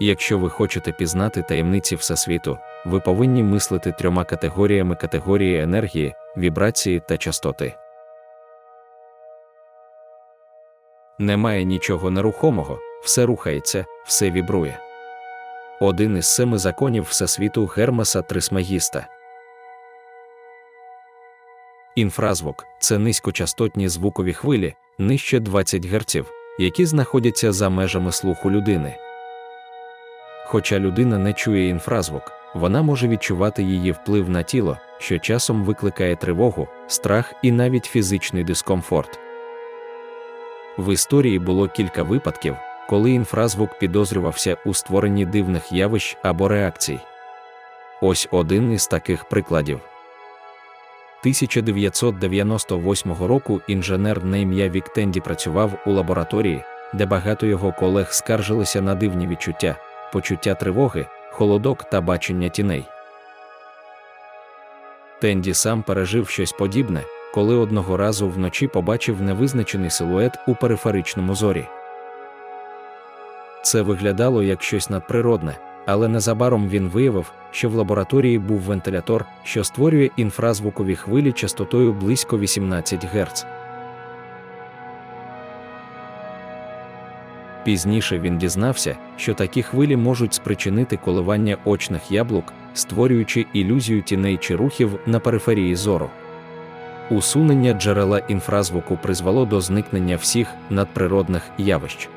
Якщо ви хочете пізнати таємниці Всесвіту, ви повинні мислити трьома категоріями категорії енергії, вібрації та частоти. Немає нічого нерухомого, все рухається, все вібрує. Один із семи законів Всесвіту Гермеса Трисмегіста. Інфразвук це низькочастотні звукові хвилі, нижче 20 Гц, які знаходяться за межами слуху людини. Хоча людина не чує інфразвук, вона може відчувати її вплив на тіло, що часом викликає тривогу, страх і навіть фізичний дискомфорт. В історії було кілька випадків, коли інфразвук підозрювався у створенні дивних явищ або реакцій. Ось один із таких прикладів. 1998 року інженер на ім'я Віктенді працював у лабораторії, де багато його колег скаржилися на дивні відчуття, почуття тривоги, холодок та бачення тіней. Тенді сам пережив щось подібне, коли одного разу вночі побачив невизначений силует у периферичному зорі. Це виглядало як щось надприродне, але незабаром він виявив, що в лабораторії був вентилятор, що створює інфразвукові хвилі частотою близько 18 Гц. Пізніше він дізнався, що такі хвилі можуть спричинити коливання очних яблук, створюючи ілюзію тіней чи рухів на периферії зору. Усунення джерела інфразвуку призвело до зникнення всіх надприродних явищ.